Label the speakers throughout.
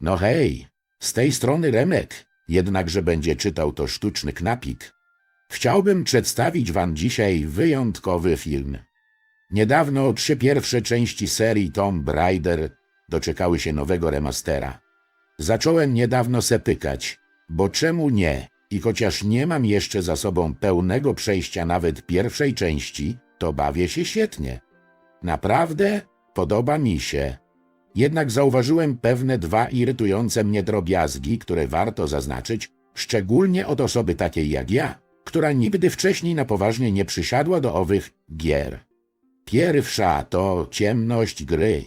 Speaker 1: No hej, z tej strony Remek, jednakże będzie czytał to sztuczny knapik. Chciałbym przedstawić wam dzisiaj wyjątkowy film. Niedawno trzy pierwsze części serii Tomb Raider doczekały się nowego remastera. Zacząłem niedawno se pykać, bo czemu nie? I chociaż nie mam jeszcze za sobą pełnego przejścia nawet pierwszej części, to bawię się świetnie. Naprawdę podoba mi się. Jednak zauważyłem pewne dwa irytujące mnie drobiazgi, które warto zaznaczyć, szczególnie od osoby takiej jak ja, która nigdy wcześniej na poważnie nie przysiadła do owych gier. Pierwsza to ciemność gry.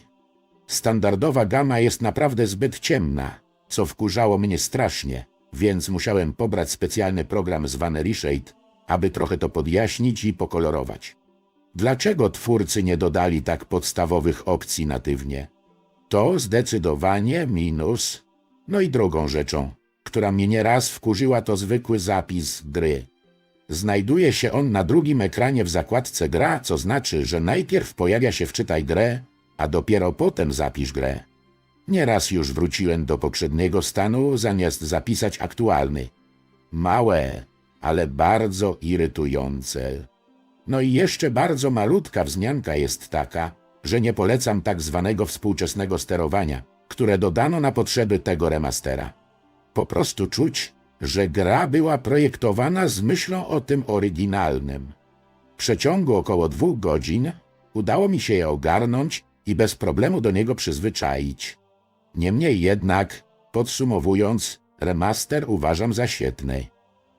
Speaker 1: Standardowa gama jest naprawdę zbyt ciemna, co wkurzało mnie strasznie, więc musiałem pobrać specjalny program zwany Reshade, aby trochę to podjaśnić i pokolorować. Dlaczego twórcy nie dodali tak podstawowych opcji natywnie? To zdecydowanie minus. No i drugą rzeczą, która mnie nieraz wkurzyła, to zwykły zapis gry. Znajduje się on na drugim ekranie w zakładce gra, co znaczy, że najpierw pojawia się wczytaj grę, a dopiero potem zapisz grę. Nieraz już wróciłem do poprzedniego stanu, zamiast zapisać aktualny. Małe, ale bardzo irytujące. No i jeszcze bardzo malutka wzmianka jest taka, że nie polecam tak zwanego współczesnego sterowania, które dodano na potrzeby tego remastera. Po prostu czuć, że gra była projektowana z myślą o tym oryginalnym. W przeciągu około dwóch godzin udało mi się je ogarnąć i bez problemu do niego przyzwyczaić. Niemniej jednak, podsumowując, remaster uważam za świetny.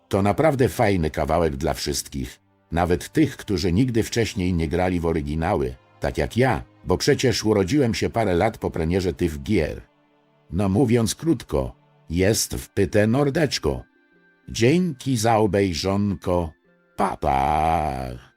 Speaker 1: To naprawdę fajny kawałek dla wszystkich, nawet tych, którzy nigdy wcześniej nie grali w oryginały, tak jak ja, bo przecież urodziłem się parę lat po premierze tych gier. No mówiąc krótko, jest wpyte nordeczko. Dzięki za obejrzonko. Pa, pa.